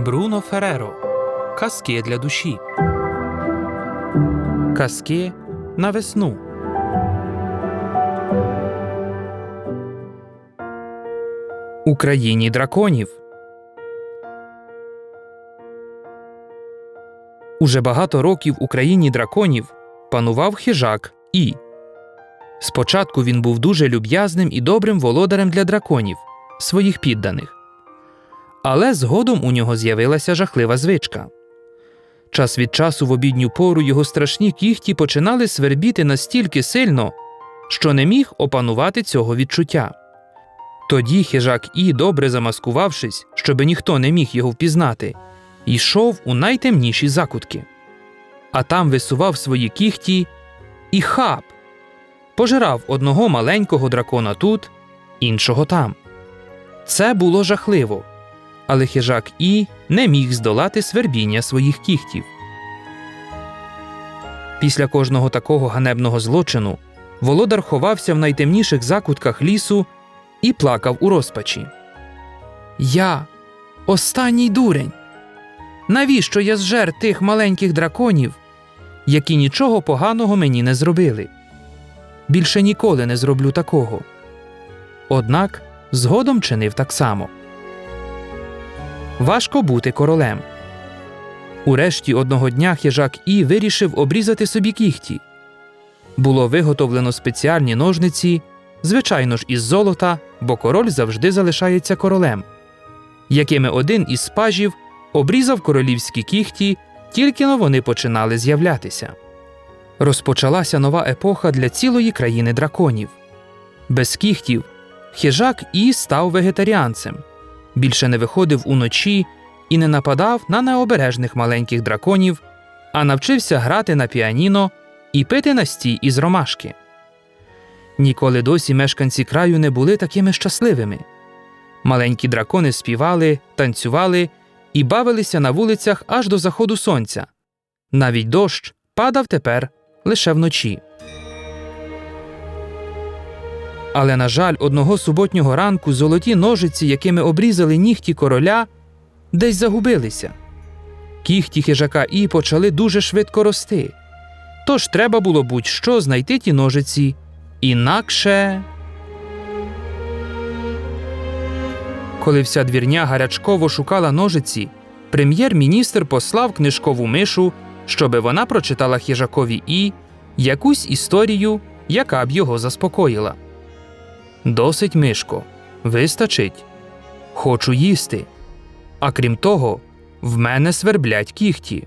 Бруно Фереро. Казки для душі. Казки на весну. Україні драконів. Уже багато років у країні драконів панував хижак І. Спочатку він був дуже люб'язним і добрим володарем для драконів, своїх підданих. Але згодом у нього з'явилася жахлива звичка. Час від часу в обідню пору його страшні кіхті починали свербіти настільки сильно, що не міг опанувати цього відчуття. Тоді хижак І, добре замаскувавшись, щоби ніхто не міг його впізнати, йшов у найтемніші закутки. А там висував свої кіхті і хап пожирав одного маленького дракона тут, іншого там. Це було жахливо, але хижак І не міг здолати свербіння своїх кіхтів. Після кожного такого ганебного злочину володар ховався в найтемніших закутках лісу і плакав у розпачі. Я останній дурень. Навіщо я зжер тих маленьких драконів, які нічого поганого мені не зробили? Більше ніколи не зроблю такого. Однак згодом чинив так само. Важко бути королем. Урешті одного дня хижак І вирішив обрізати собі кіхті. Було виготовлено спеціальні ножниці, звичайно ж із золота, бо король завжди залишається королем, якими один із спажів обрізав королівські кіхті, тільки но вони починали з'являтися. Розпочалася нова епоха для цілої країни драконів. Без кіхтів хижак І став вегетаріанцем, більше не виходив уночі і не нападав на необережних маленьких драконів, а навчився грати на піаніно і пити настій із ромашки. Ніколи досі мешканці краю не були такими щасливими. Маленькі дракони співали, танцювали і бавилися на вулицях аж до заходу сонця. Навіть дощ падав тепер лише вночі. Але, на жаль, одного суботнього ранку золоті ножиці, якими обрізали нігті короля, десь загубилися. Кіхті хижака І почали дуже швидко рости. Тож треба було будь-що знайти ті ножиці, інакше. Коли вся двірня гарячково шукала ножиці, прем'єр-міністр послав книжкову мишу, щоби вона прочитала хижакові І якусь історію, яка б його заспокоїла. Досить, мишко, вистачить. Хочу їсти. А крім того, в мене сверблять кіхті.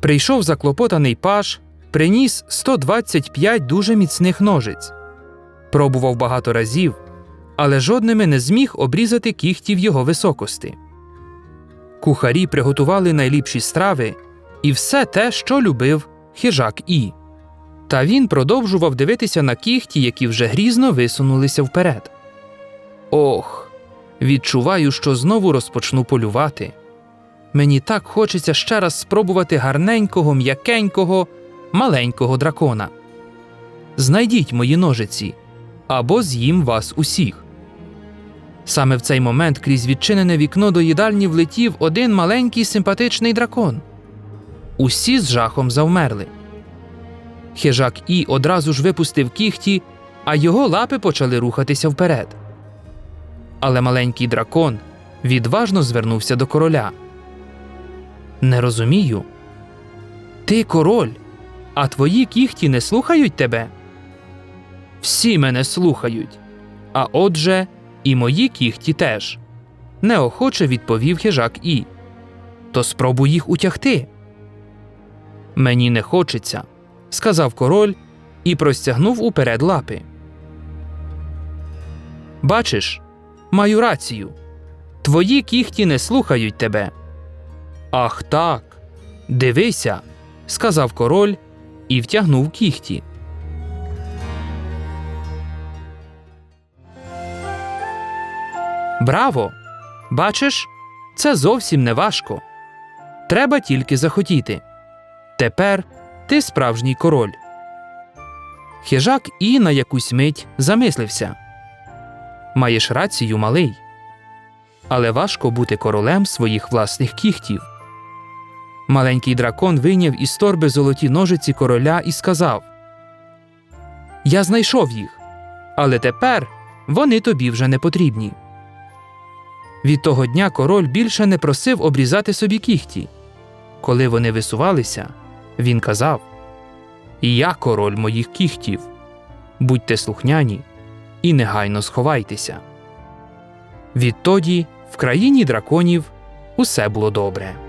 Прийшов заклопотаний паш, приніс 125 дуже міцних ножиць. Пробував багато разів, але жодними не зміг обрізати кіхтів його високости. Кухарі приготували найліпші страви і все те, що любив хижак І. Та він продовжував дивитися на кіхті, які вже грізно висунулися вперед. Ох, відчуваю, що знову розпочну полювати. Мені так хочеться ще раз спробувати гарненького, м'якенького, маленького дракона. Знайдіть мої ножиці або з'їм вас усіх. Саме в цей момент крізь відчинене вікно до їдальні влетів один маленький симпатичний дракон. Усі з жахом завмерли. Хижак І одразу ж випустив кіхті, а його лапи почали рухатися вперед. Але маленький дракон відважно звернувся до короля. Не розумію. Ти король, а твої кіхті не слухають тебе? Всі мене слухають. А отже, і мої кіхті теж. Неохоче відповів хижак І. То спробуй їх утягти. Мені не хочеться, сказав король і простягнув уперед лапи. Бачиш, маю рацію. Твої кіхті не слухають тебе. Ах так. Дивися, сказав король і втягнув кіхті. Браво! Бачиш, це зовсім не важко. Треба тільки захотіти. Тепер ти справжній король. Хижак і на якусь мить замислився. Маєш рацію, малий. але важко бути королем своїх власних кіхтів. Маленький дракон вийняв із торби золоті ножиці короля і сказав: Я знайшов їх, але тепер вони тобі вже не потрібні. Від того дня король більше не просив обрізати собі кіхті. Коли вони висувалися, він казав: Я король моїх кіхтів. Будьте слухняні і негайно сховайтеся. Відтоді в країні драконів усе було добре.